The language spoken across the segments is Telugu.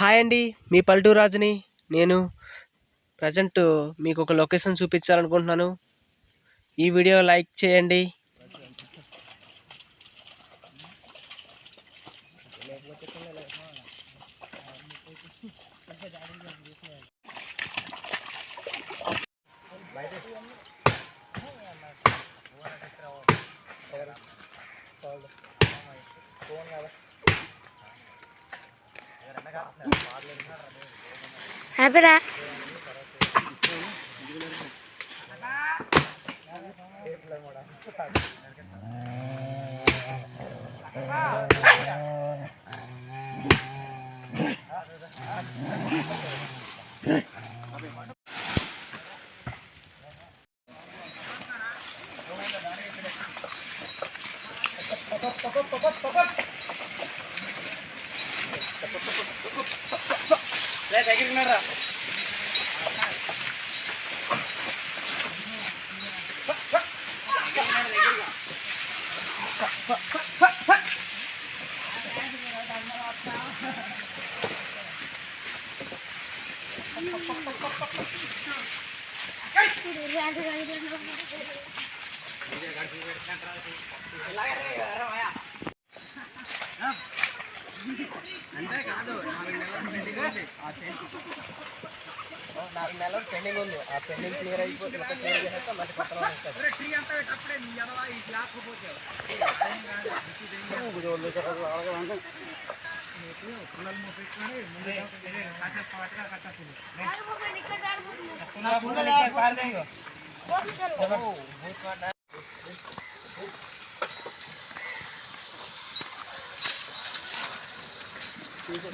హాయ్ అండి మీ పల్లెటూరు రాజుని. నేను ప్రజెంట్ మీకు ఒక లొకేషన్ చూపించాలనుకుంటున్నాను. ఈ వీడియో లైక్ చేయండి. Sabira. ha! Yeah. నాలుగు నెలలు పెండింగ్ ఉంది. ఆ పెండింగ్ క్లియర్ అయిపోతే క్లియర్ చేసేస్తే మళ్ళీ కొత్త లోన్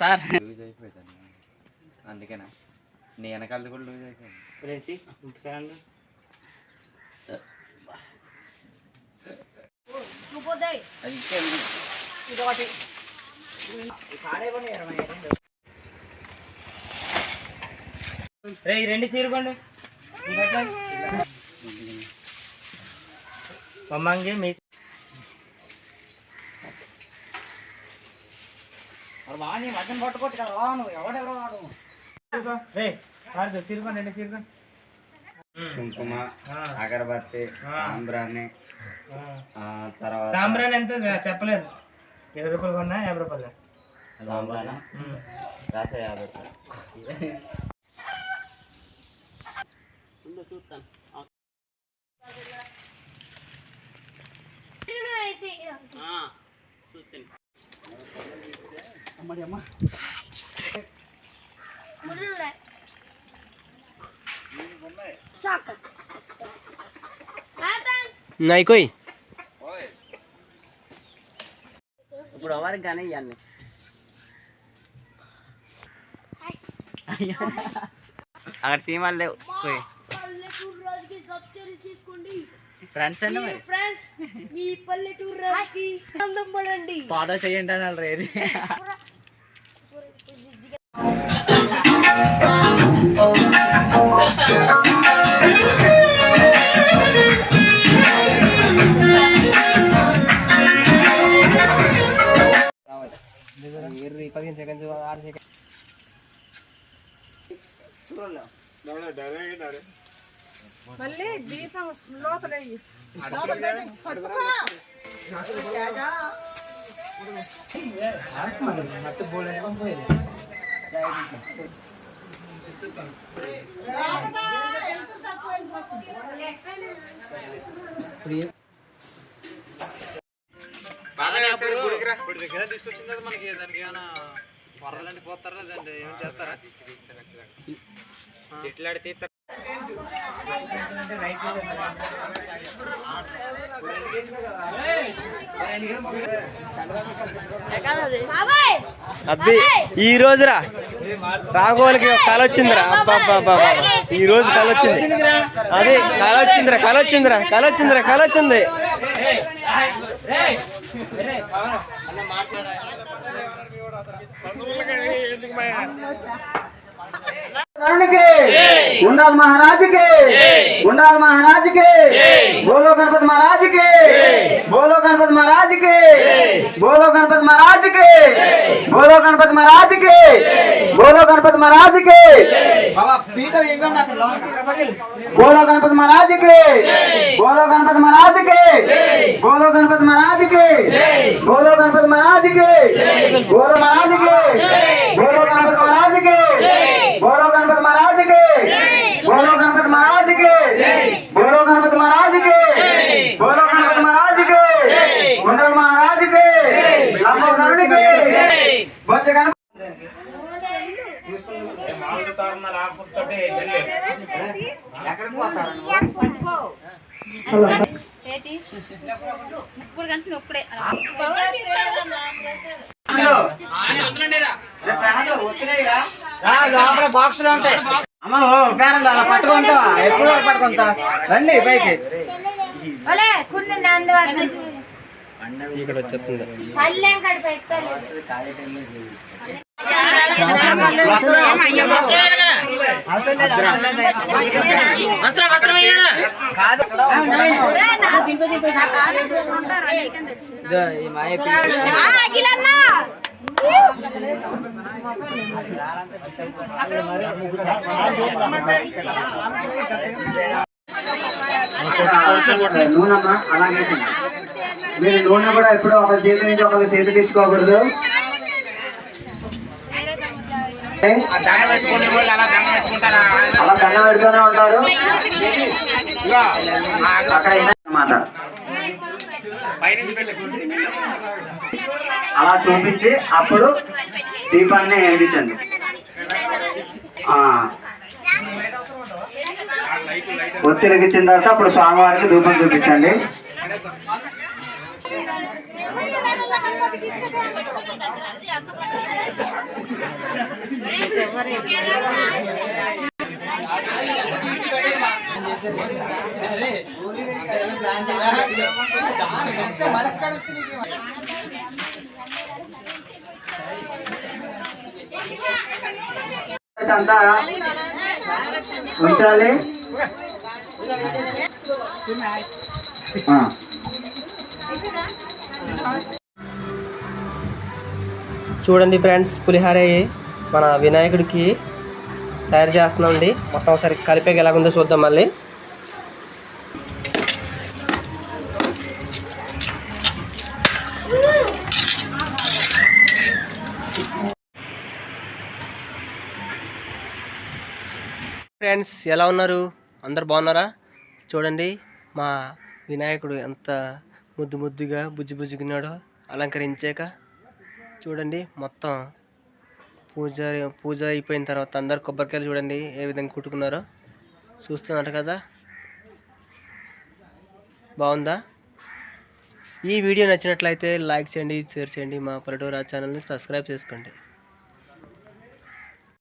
సార్. లూజ్ అయిపోయింది అందుకేనా? నీ వెనకాలది కూడా లూజ్ అయిపోయింది. రే రెండు చీరుకోండి. మమ్మంగి మీ వాడిని మధ్యన పట్టుకోవచ్చు కదా నువ్వు ఎవడెవరో వాడు. రే రెండు చీరుకోండి కుంకుమ అగరబత్తి సాంబ్రాన్ని ఆ, తర్వాత సాంబ్రాన్ ఎంత? చెప్పలేదు. ఇరవై రూపాయలు కొన్నా యాభై రూపాయలు సాంబ్రానా రాసా యాభై రూపాయలు. నైకోయ్ ఇప్పుడు ఎవరికి కానీ ఇవన్నీ అక్కడ సీమాలు లేవు. ఫ్రెండ్స్ అండి మరి? ఫ్రెండ్స్ మీ పల్లెటూరు ఫాలో చేయండి అన్నారు రేది మళ్ళీ దీపం లోపల పట్టుకో. తీసుకొచ్చింది మనకి దానికి ఏమైనా వరలంటే పోతారా దాన్ని ఏం చేస్తారా? ఎట్లాడితే అబ్బి ఈ రోజురా. రాఘోలకి కళ వచ్చిందిరా. అబ్బా ఈ రోజు కళ వచ్చింది. అది కళ వచ్చిందిరా కళ వచ్చిందిరా కళ వచ్చిందిరా కళ వచ్చింది. कर्ण के गुंडाल महाराज के गुंडाल महाराज के बोलो गणपत महाराज के बोलो गणपत महाराज के बोलो गणपत महाराज के बोलो गणपत महाराज के बोलो गणपत महाराज के बोलो गणपत महाराज के बोलो गणपत महाराज के बोलो गणपत महाराज के बोलो गणपत महाराज के बोलो महाराज के बोलो गणपत महाराज के बोलो गणपत महाराज के बोलो गणपत महाराज के बोलो गणपत महाराज के बोलो गणपत महाराज के मंडल महाराज के लंबो गरुड़ के बच गणपत ముగ్గురు గంటలు ఒక్కడే ఒక్కడే లోపల బాక్సులు ఉంటాయి. అమ్మ అలా పట్టుకుంటావా? ఎప్పుడు పట్టుకుంటా? రండి పైకి. ఇక్కడ వచ్చేస్తుంది నూనెమ్మా అలాగే మీరు నూనె కూడా ఎప్పుడు ఒక చేతి నుంచి ఒకరి చేతి తీసుకోకూడదు. అలా దండ పెడుతూనే ఉంటారు. అక్కడ అన్నమాట. అలా చూపించి అప్పుడు దీపాన్ని వెలిగించండి ఆ. ఒత్తి వెలిగించిన తర్వాత అప్పుడు స్వామివారికి ధూపం చూపించండి అంతా ఉంచాలి చూడండి ఫ్రెండ్స్ పులిహార మన వినాయకుడికి తయారు చేస్తున్నామండి మొత్తం ఒకసారి కలిపేకి ఎలాగుందో చూద్దాం మళ్ళీ. ఫ్రెండ్స్ ఎలా ఉన్నారు? అందరు బాగున్నారా? చూడండి మా వినాయకుడు ఎంత ముద్దు ముద్దుగా బుజ్జి బుజ్జుకున్నాడో అలంకరించాక చూడండి మొత్తం పూజ పూజ అయిపోయిన తర్వాత అందరు కొబ్బరికాయలు చూడండి ఏ విధంగా కుట్టుకున్నారో. చూస్తున్నారు కదా? బాగుందా? ఈ వీడియో నచ్చినట్లయితే లైక్ చేయండి షేర్ చేయండి మా పల్లెటూరు ఛానల్ని సబ్స్క్రైబ్ చేసుకోండి.